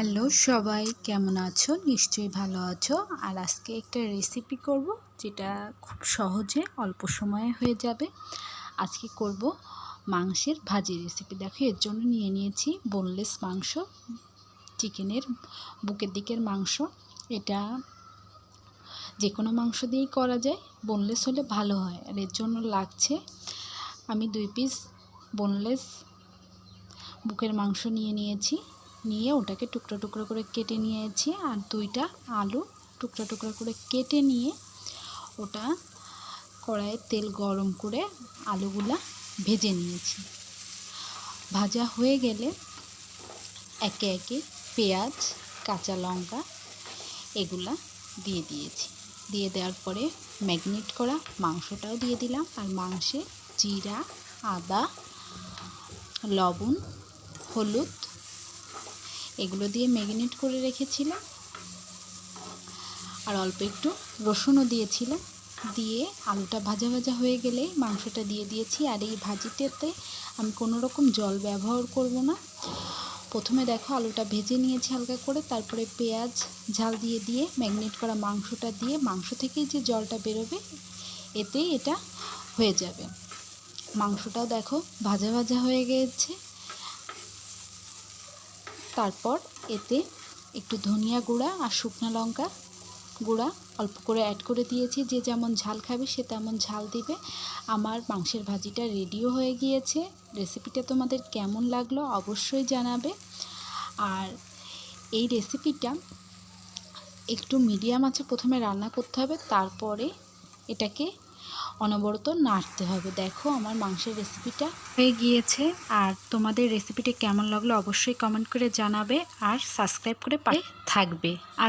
Hello সবাই, কেমন আছো? নিশ্চয়ই ভালো আছো। আর আজকে একটা রেসিপি করব, যেটা খুব সহজে অল্প সময়ে হয়ে যাবে। আজকে করব মাংসের ভাজি রেসিপি দেখো, এর জন্য নিয়ে নিয়েছি বোনলেস মাংস চিকেনের বুকের দিকের মাংস। এটা যে কোনো মাংস দিয়েই করা যায়। বোনলেস হলে ভালো হয়। আর এর জন্য লাগছে আমি দুই পিস বোনলেস বুকের মাংস নিয়ে নিয়েছি। নিয়ে ওটাকে টুকরো টুকরো করে কেটে নিয়েছি আর দুইটা আলু টুকরো টুকরো করে কেটে নিয়ে ওটা কড়াইয়ে তেল গরম করে আলুগুলা ভেজে নিয়েছি। ভাজা হয়ে গেলে একে একে পেঁয়াজ, কাঁচা লঙ্কা এগুলা দিয়ে দিয়েছি। দিয়ে দেওয়ার পরে ম্যাগনেট করা মাংসটাও দিয়ে দিলাম। আর মাংসে জিরা, আদা, লবণ, হলুদ এগুলো দিয়ে ম্যাগনেট করে রেখেছিলাম। আর অল্প একটু রসুনও দিয়েছিলাম। দিয়ে আলুটা ভাজা ভাজা হয়ে গেলে মাংসটা দিয়ে দিয়েছি। আর এই ভাজিটাতে আমি কোনো রকম জল ব্যবহার করব না। প্রথমে দেখো আলুটা ভেজে নিয়েছি হালকা করে। তারপরে পেঁয়াজ ঝাল দিয়ে দিয়ে ম্যাগনেট করা মাংসটা দিয়ে মাংস থেকেই যে জলটা বেরোবে, এতেই এটা হয়ে যাবে। মাংসটাও দেখো ভাজা ভাজা হয়ে গিয়েছে তারপর এতে একটু ধনিয়া গুঁড়া আর শুকনো লঙ্কা গুঁড়া অল্প করে অ্যাড করে দিয়েছি। যে যেমন ঝাল খাবে সে তেমন ঝাল দিবে। আমার মাংসের ভাজিটা রেডিও হয়ে গিয়েছে। রেসিপিটা তোমাদের কেমন লাগল অবশ্যই জানাবে। আর এই রেসিপিটা একটু মিডিয়াম আছে, প্রথমে রান্না করতে হবে, তারপরে এটাকে অনবরত নাড়তে হবে। দেখো আমার মাংসের রেসিপিটা হয়ে গিয়েছে আর তোমাদের রেসিপিটা কেমন লাগল অবশ্যই কমেন্ট করে জানাবে আর সাবস্ক্রাইব করে পাশে থাকবে। আর